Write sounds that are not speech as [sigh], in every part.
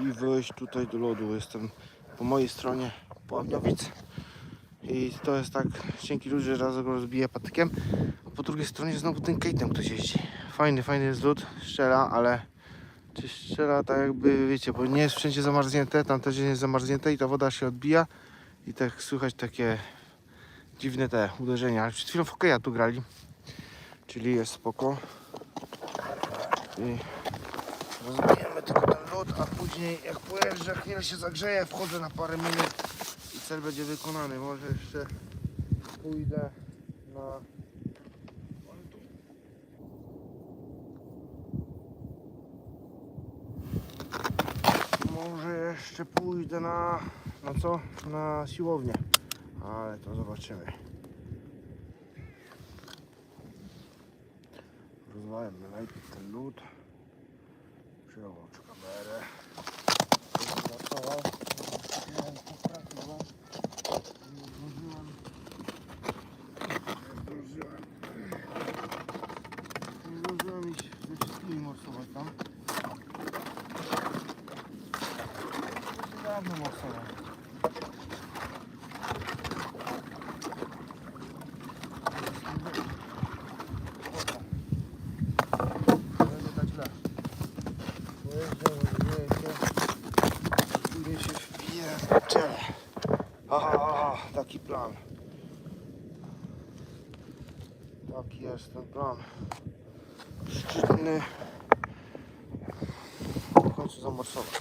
i wejść tutaj do lodu. Jestem po mojej stronie Pławnowic i to jest tak lód, że raz go rozbija patykiem, a po drugiej stronie znowu tym kate'em ktoś jeździ. Fajny, fajny jest lód, strzela, ale czy strzela tak jakby, wiecie, bo nie jest wszędzie zamarznięte, tam też jest zamarznięte i ta woda się odbija i tak słychać takie dziwne te uderzenia. Ale Przed chwilą w hokeja tu grali, czyli jest spoko. I rozbijemy tylko ten lód, a później jak pojeżdżę, chwilę się zagrzeję, wchodzę na parę minut i cel będzie wykonany. Może jeszcze pójdę na... Może jeszcze pójdę na... na co? Na siłownię. Ale to zobaczymy. Rozwalamy najpierw ten lód. Przełącz kamerę. Zacząłem. Miałem poprawiło. Nie zdążyłem. Nie zdążyłem. Nie zdążyłem iść ze wszystkimi morsować tam. To się dawno morsował. Będzie tak źle. Pojeżdżam, rozwiję się. Później się wbije. Cze. Aha, taki plan. Taki jest ten plan. Szczytny. W końcu zamorsować.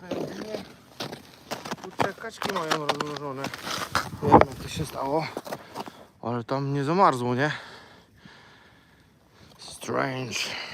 Pewnie. Kurczę, kaczki mają rozłożone. Nie wiem jak to się stało. Ale tam nie zamarzło, nie? Strange. Strange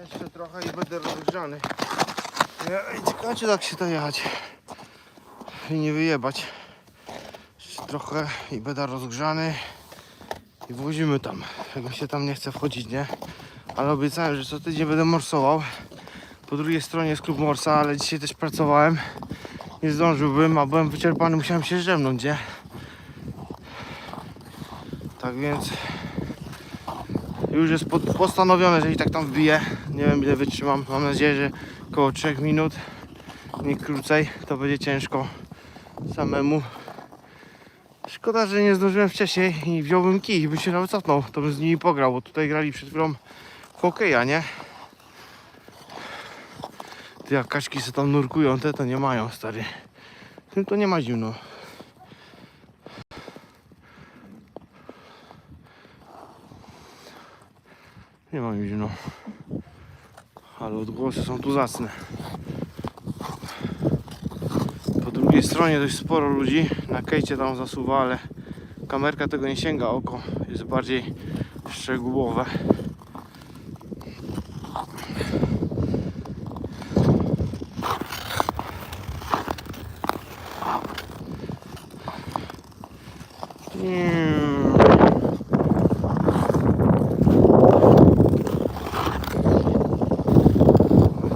Jeszcze trochę i będę rozgrzany. Ciekawe tak się da jechać. I nie wyjebać. Jeszcze trochę i będę rozgrzany. I włozimy tam. Jak mi się tam nie chce wchodzić, nie? Ale obiecałem, że co tydzień będę morsował. Po drugiej stronie jest klub morsa, ale dzisiaj też pracowałem. Nie zdążyłbym, a byłem wyczerpany, musiałem się rzemnąć, nie? Tak więc już jest pod- postanowione, że i tak tam wbiję. Nie wiem ile wytrzymam. Mam nadzieję, że około 3 minut, nie krócej. To będzie ciężko samemu. Szkoda, że nie zdążyłem wcześniej i wziąłbym kij by się nawet cofnął. To bym z nimi pograł, bo tutaj grali przed chwilą hokeja, nie? Ty jak kaczki się tam nurkują, te to nie mają, stary. Tym to nie ma zimno. Nie ma mi zimno. Ale odgłosy są tu zacne. Po drugiej stronie dość sporo ludzi. Na kejcie tam zasuwa, ale kamerka tego nie sięga. Oko jest bardziej szczegółowe. Mm.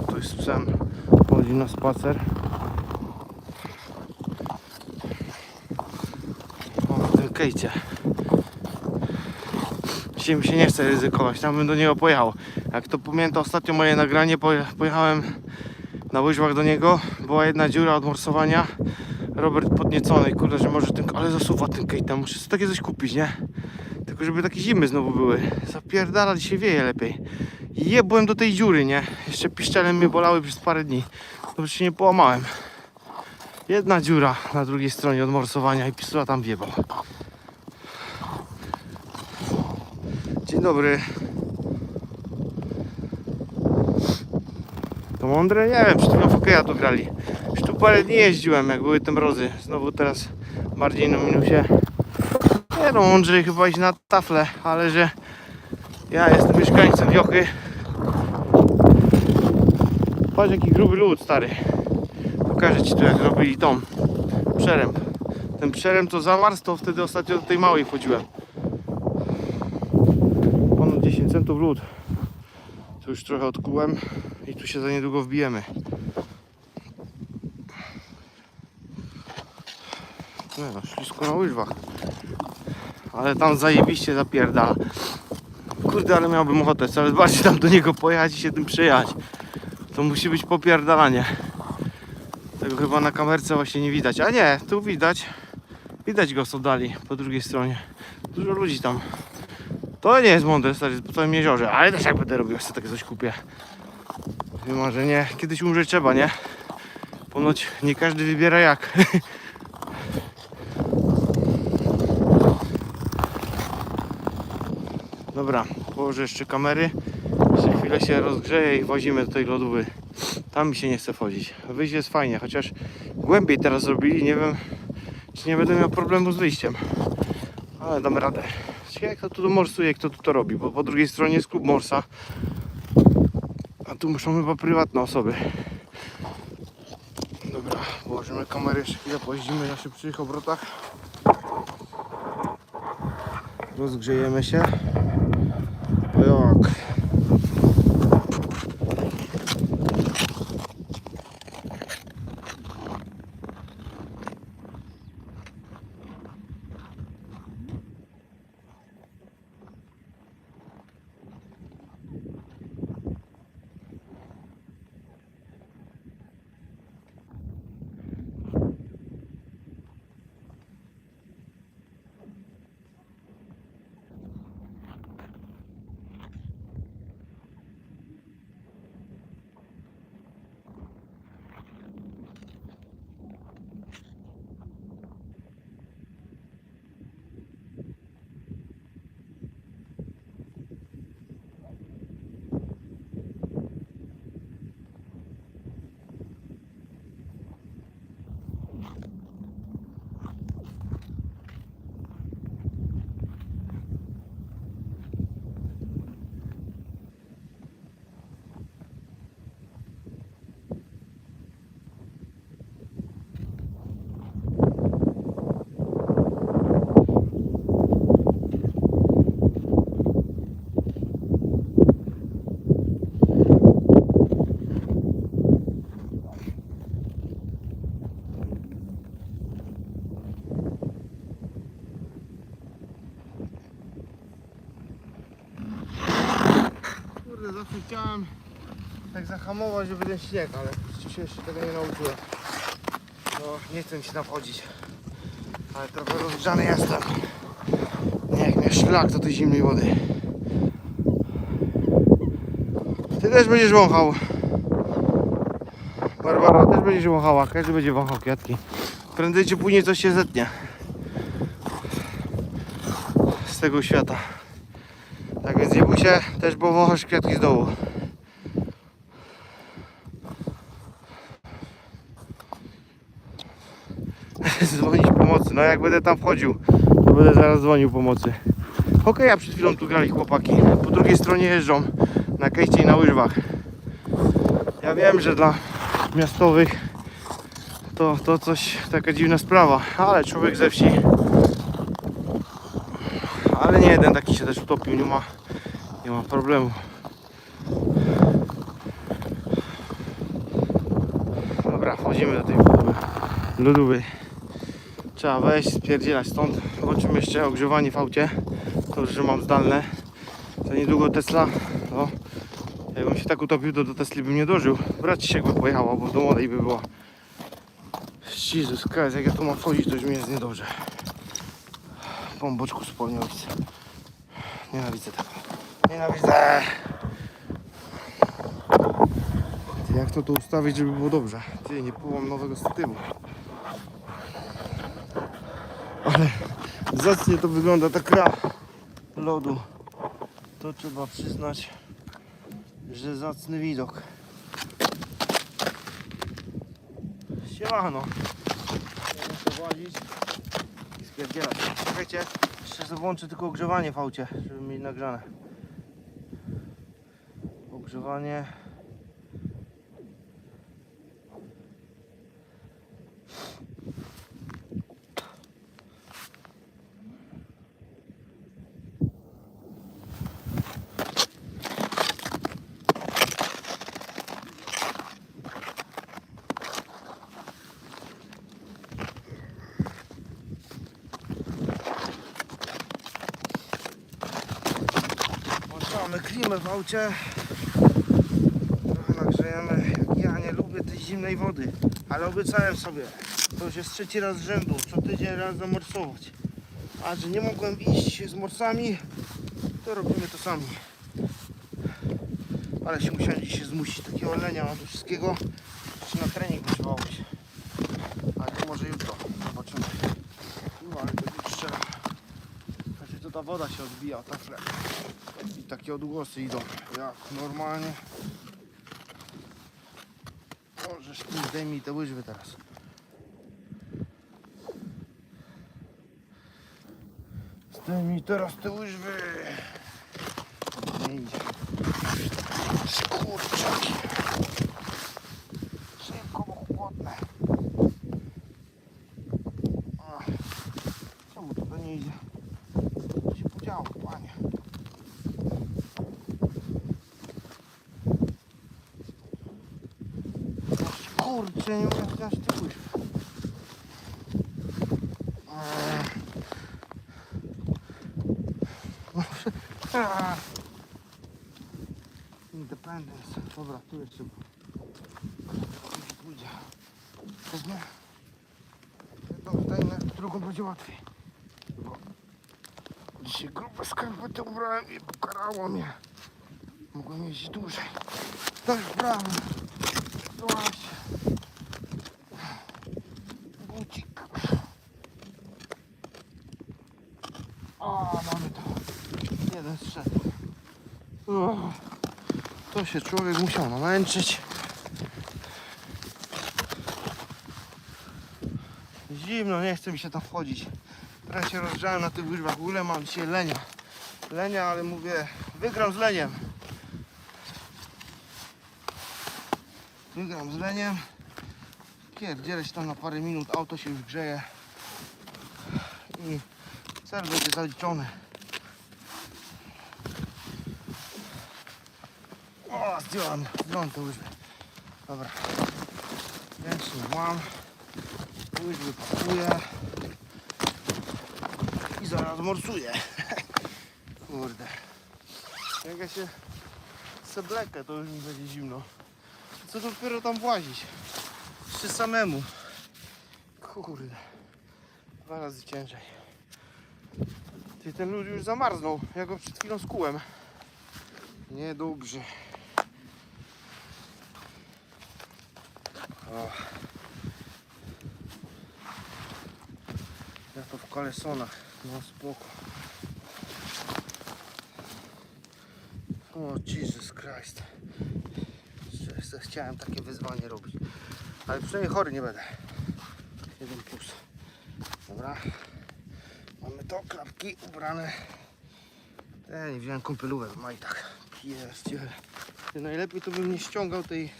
Tu jest psem. Chodzi na spacer. O, w kejcie. Dzisiaj mi się nie chce ryzykować, tam bym do niego pojechał. Jak to pamięta ostatnio moje nagranie, poje- pojechałem na łyżwach do niego. Była jedna dziura od morsowania. Robert podniecony, kurde, że może ten, ale zasuwa ten kejtem, muszę sobie takie coś kupić, nie? Tylko żeby takie zimy znowu były. Zapierdala, dzisiaj wieje lepiej. Jebłem do tej dziury, nie? Jeszcze piszczelem mnie bolały przez parę dni. Dobrze się nie połamałem. Jedna dziura na drugiej stronie od morsowania i pisula tam wjebał. Dzień dobry. To mądre? Nie wiem, przed chwilą w tu grali. Już tu parę dni jeździłem, jak były te mrozy. Znowu teraz bardziej na minusie. Nie no, mądrzej chyba iść na taflę, ale że ja jestem mieszkańcem Wiochy. Patrz jaki gruby lód, stary. Pokażę Ci tu jak robili tą przeręb. Ten przeręb to zamarzł, to wtedy ostatnio do tej małej wchodziłem. Ponad 10 centów lód. Tu już trochę odkułem i tu się za niedługo wbijemy. No, ślisko na łyżwach. Ale tam zajebiście zapierdala. Kurde, ale miałbym ochotę coraz bardziej tam do niego pojechać i się tym przejechać. To musi być popierdalanie. Tego chyba na kamerce właśnie nie widać. A nie, tu widać. Widać go co dali po drugiej stronie. Dużo ludzi tam. To nie jest mądre, stary, po całym jeziorze, ale też jak będę robił, sobie takie coś kupię. Chyba, że nie. Kiedyś umrzeć trzeba, nie? Ponoć nie każdy wybiera jak. [laughs] Dobra, położę jeszcze kamery. Chwilę się rozgrzeje i wozimy do tej lodówy. Tam mi się nie chce wchodzić. Wyjść jest fajnie, chociaż głębiej teraz zrobili. Nie wiem, czy nie będę miał problemu z wyjściem. Ale dam radę. Ciekawe kto tu morsuje, kto tu to robi, bo po drugiej stronie jest klub morsa. A tu muszą chyba prywatne osoby. Dobra, położymy kamerę jeszcze chwilę, pojeździmy na szybszych obrotach. Rozgrzejemy się. Zahamować, żeby ten śnieg, ale się tego nie nauczyłem. No, nie chcę mi się tam wchodzić. Ale trochę rozgrzany jestem. Niech mnie szlak do tej zimnej wody. Ty też będziesz wąchał. Barbara też będziesz wąchała, każdy będzie wąchał kwiatki. Prędzej czy później coś się zetnie. Z tego świata. Tak więc nie bój się, też bo wąchasz kwiatki z dołu. Pomocy. No jak będę tam wchodził, to będę zaraz dzwonił pomocy. Hokeja przed chwilą tu grali chłopaki. Po drugiej stronie jeżdżą na kejście i na łyżwach. Ja wiem, że dla miastowych to, to coś, taka dziwna sprawa, ale człowiek ze wsi. Ale nie jeden taki się też utopił, nie ma, nie ma problemu. Dobra, wchodzimy do tej lodówej. Trzeba wejść, spierdzielać stąd. Zobaczymy jeszcze ogrzewanie w aucie. Dobrze, że mam zdalne. Za niedługo Tesla. No, jakbym się tak utopił, to do Tesli bym nie dożył. Brać się jakby pojechała, bo do młodej by była. Jezus Christ, jak ja tu mam wchodzić, to już mi jest niedobrze. Po boczku spolniowic. Nienawidzę tego. Nienawidzę! Jak to tu ustawić, żeby było dobrze? Ty, nie połam nowego statywu. Ale zacnie to wygląda ta kra lodu. To trzeba przyznać, że zacny widok. Siemano. Muszę włazić i spierdzielać. Czekajcie, jeszcze włączę tylko ogrzewanie w aucie, żeby mieć nagrzane. Ogrzewanie. Aucie. Trochę nagrzejemy. Ja nie lubię tej zimnej wody, ale obiecałem sobie. To już jest trzeci raz z rzędu. Co tydzień raz zamorsować. A że nie mogłem iść z morsami, to robimy to sami. Ale się musiałem dzisiaj zmusić. Takiego lenia mam do wszystkiego. Jeszcze na trening trzeba być. Ale to może jutro. Zobaczymy. No ale to już strzela. Znaczy to ta woda się odbija o tafle. I takie odgłosy idą. Jak normalnie. Możesz tu zdejmij te łyżwy teraz. Zdejmij teraz te łyżwy. Nie idzie. Skurczaki. Szybko, bo chłodne. Ach, Czemu to nie idzie? Co się podziało, panie? Kurczę, nie mogę wziąć tych łyżw. Eee. Aaa. Independence. Dobra, tu jeszcze. Pójdzie. Wezmę. Jedną zdejmę, drugą będzie łatwiej. Bo dzisiaj grube skarpety ubrałem i pokarało mnie. Mogłem jeździć dłużej. To już brałem. Właśnie. Bucik. O, mamy to. Jeden zszedł. O, to się człowiek musiał namęczyć. Zimno, nie chce mi się tam wchodzić. Teraz się rozgrzałem na tych łyżwach. W ogóle mam dzisiaj lenia. Lenia, ale mówię, wygram z leniem. Wygram z leniem. Pierdzielę się tam na parę minut, auto się już grzeje. I cel będzie zaliczony. Zdjąłem, zdjąłem te łyżwy. Dobra. Ręcznik mam. Łyżwy pakuję. I zaraz morsuję. [laughs] Kurde. Jak ja się seblekę, to już mi będzie zimno. Co dopiero tam włazić? Jeszcze samemu. Kurde. Dwa razy ciężej. Ty, ten lód już zamarznął. Ja go przed chwilą skułem. Niedobrze. Ja to w kalesonach. No spoko. O Jesus Christ. Jeszcze chciałem takie wyzwanie robić. Ale przynajmniej chory nie będę. Jeden plus. Dobra. Mamy to, klapki ubrane. Ja nie wziąłem kąpielówek w majtach. Pierdziele. Najlepiej to bym nie ściągał tej,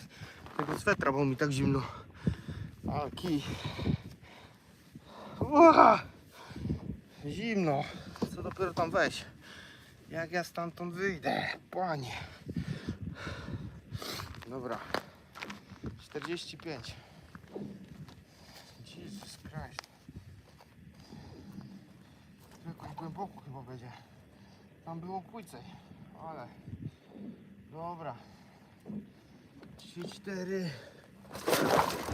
tego swetra, bo mi tak zimno. Ale kij. Zimno. Co dopiero tam weź. Jak ja stamtąd wyjdę? Panie. Dobra. 45. Jesus Christ. Jakoś głęboko chyba będzie. Tam było płycej, ale dobra. 3, 4.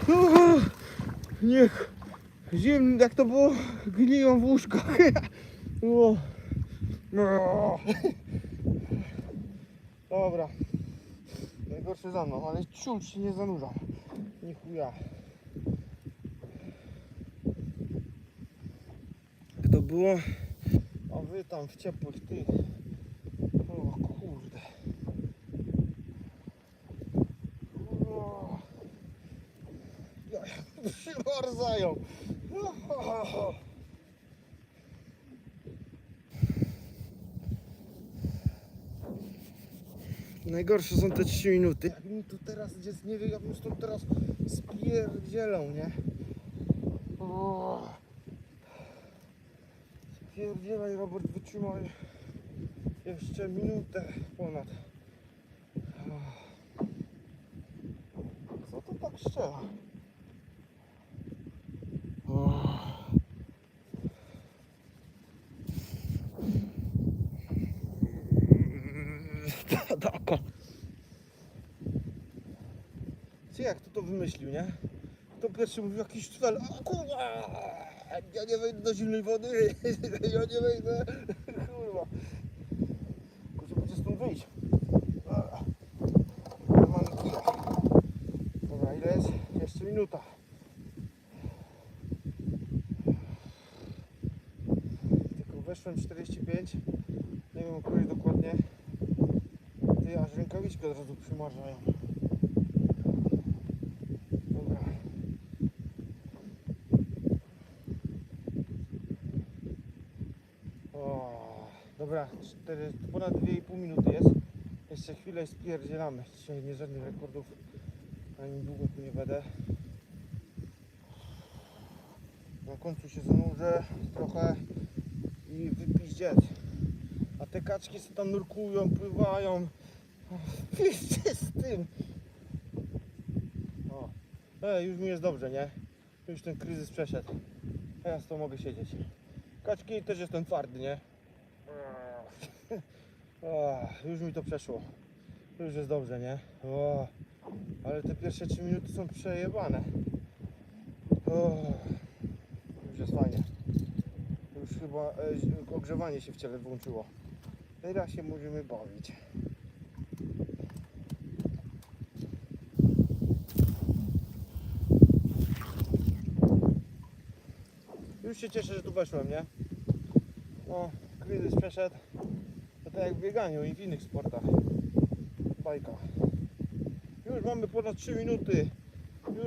Uhu, Niech zimny, jak to było, gniją w łóżkach. [laughs] No. Dobra. Najgorsze za mną, ale ciul się nie zanurzam. Nie chuja. Jak to było? A wy tam w ciepłych tych. O kurde. O. Ja, przymarzają. O. Najgorsze są te 3 minuty. Jak mi tu teraz jest, nie wiem, ja bym stąd teraz spierdzielał, nie? O. Spierdzielaj Robert, wytrzymaj jeszcze minutę ponad. Co to tak strzela? O. Taka. Czy jak to to wymyślił, nie? To pierwszy mówił jakiś cwel, a kurwa, ja nie wejdę do zimnej wody, [laughs] ja nie wejdę, kurwa. Że będzie stąd wyjść. Kija. Dobra, ile jest? Jeszcze minuta. Tylko weszłem 45, nie wiem o której dokładnie. Ty, aż rękawiczki od razu przymarzają. Dobra. O, dobra, 4, ponad 2,5 minuty jest. Jeszcze chwilę spierdzielamy. Dzisiaj nie żadnych rekordów, ani długo tu nie będę. Na końcu się zanurzę trochę i wypiździec. A te kaczki sobie tam nurkują, pływają. [laughs] Piszcie z tym. O. E, już mi jest dobrze, nie? Już ten kryzys przeszedł. Teraz to mogę siedzieć. Kaczki też jestem twardy, nie? O, już mi to przeszło. Już jest dobrze, nie? O, ale te pierwsze 3 minuty są przejebane. O, już jest fajnie. Już chyba e, ogrzewanie się w ciele włączyło. Teraz się możemy bawić. Już się cieszę, że tu weszłem, nie? No, kryzys przeszedł. Tak jak w bieganiu i w innych sportach. Bajka. Już mamy ponad 3 minuty.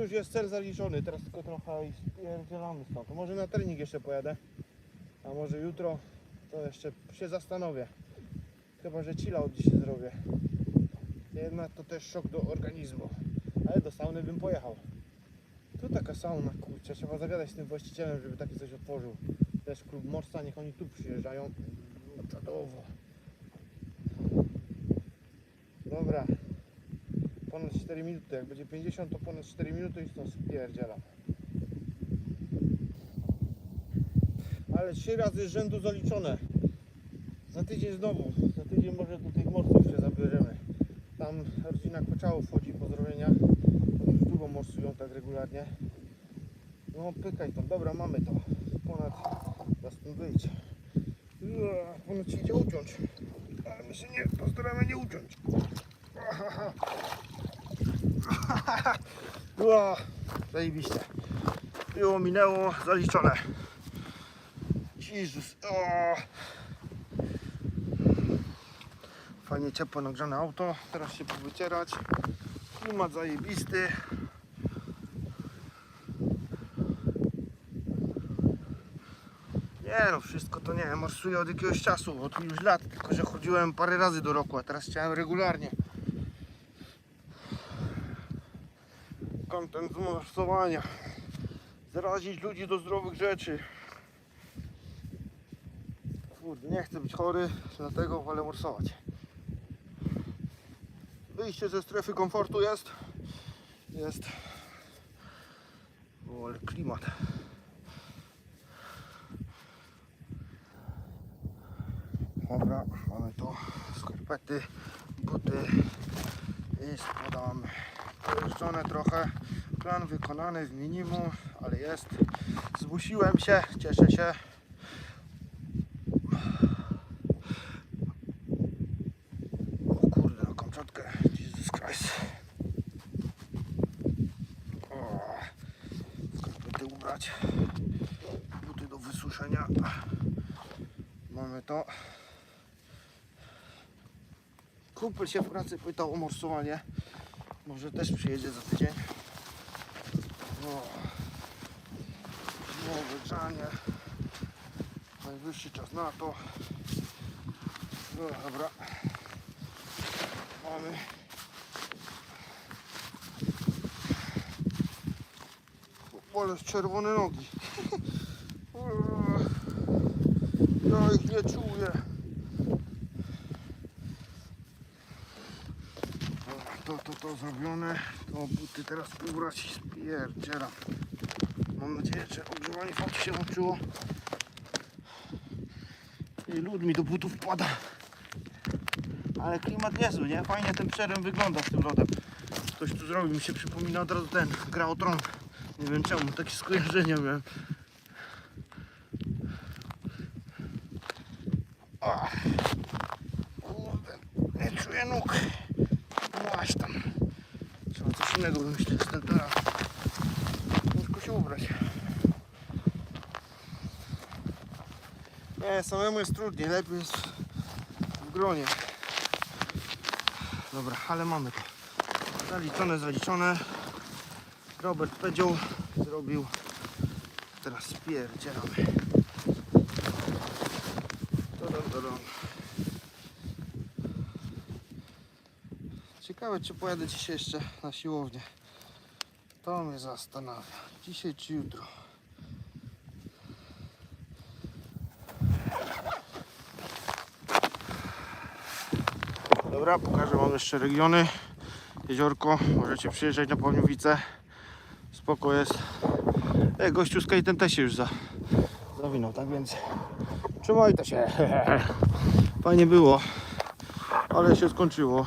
Już jest cel zaliczony. Teraz tylko trochę i spierdzielamy stąd. Może na trening jeszcze pojadę. A może jutro to jeszcze się zastanowię. Chyba, że chilla od dzisiaj zrobię. Jednak to też szok do organizmu. Ale do sauny bym pojechał. Tu taka sauna, kurczę, trzeba zagadać z tym właścicielem, żeby taki coś otworzył. Też klub Morsa, niech oni tu przyjeżdżają. Czadowo. Dobra. Ponad 4 minuty. Jak będzie 50, to ponad 4 minuty i stąd spierdzielam. Ale 3 razy rzędu zaliczone. Za tydzień znowu. Za tydzień może do tych morsów się zabierzemy. Tam rodzina Kociałów wchodzi, pozdrowienia. Oni już długo morsują tak regularnie. No pykaj tam, dobra mamy to. Ponad, teraz wyjść. Ua, Ono ci idzie uciąć. Ale my się nie, postaramy nie uciąć. Ahaha. [laughs] Ua, Zajebiście. Było, minęło, zaliczone. Jezus. O. Fajnie ciepło nagrzane auto. Teraz się powycierać. Klimat zajebisty. Nie no, wszystko to nie, morsuję od jakiegoś czasu, od iluś lat, tylko że chodziłem parę razy do roku, a teraz chciałem regularnie. Kontent z morsowania. Zarazić ludzi do zdrowych rzeczy. Kurde, nie chcę być chory, dlatego wolę morsować. Wyjście ze strefy komfortu jest. Jest. O, ale klimat. Dobra, mamy to. Skarpety, buty i składamy. Pojeżdżone trochę. Plan wykonany w minimum, ale jest. Zmusiłem się, cieszę się. O kurde, na Kamczatkę. Jesus Christ. O, skarpety ubrać. Buty do wysuszenia. Mamy to. Kumpel się w pracy pytał o morsowanie. Może też przyjedzie za tydzień. O. Znowu. Najwyższy czas na to. No dobra. Mamy. Ale czerwone nogi. Ja [laughs] ich nie czuję. Dobra, To, to, to zrobione. To buty teraz ubrać i spierdzielam. Mam nadzieję, że ogrzewanie fakt się włączyło. I lód mi do butów wpada. Ale klimat niezły, nie? Fajnie ten przerem wygląda z tym lodem. Ktoś tu zrobił, mi się przypomina od razu ten, gra o tron. Nie wiem czemu, takie skojarzenia miałem. Ach, kurde, nie czuję nóg. Właśnie tam. Trzeba coś innego wymyślić z tym teraz. Ciężko się ubrać. Nie, samemu jest trudniej, lepiej jest w gronie. Dobra, ale mamy to. Zaliczone, zaliczone. Robert powiedział, zrobił. Teraz spierdzielamy. Ciekawe, czy pojadę dzisiaj jeszcze na siłownię. To mnie zastanawia. Dzisiaj czy jutro. Dobra, pokażę Wam jeszcze regiony. Jeziorko, możecie przyjeżdżać na Pawłowicę. Spoko jest. E, gościu z Kejtem też się już za, zawinął, tak więc trzymajcie się. [laughs] Fajnie było, ale się skończyło.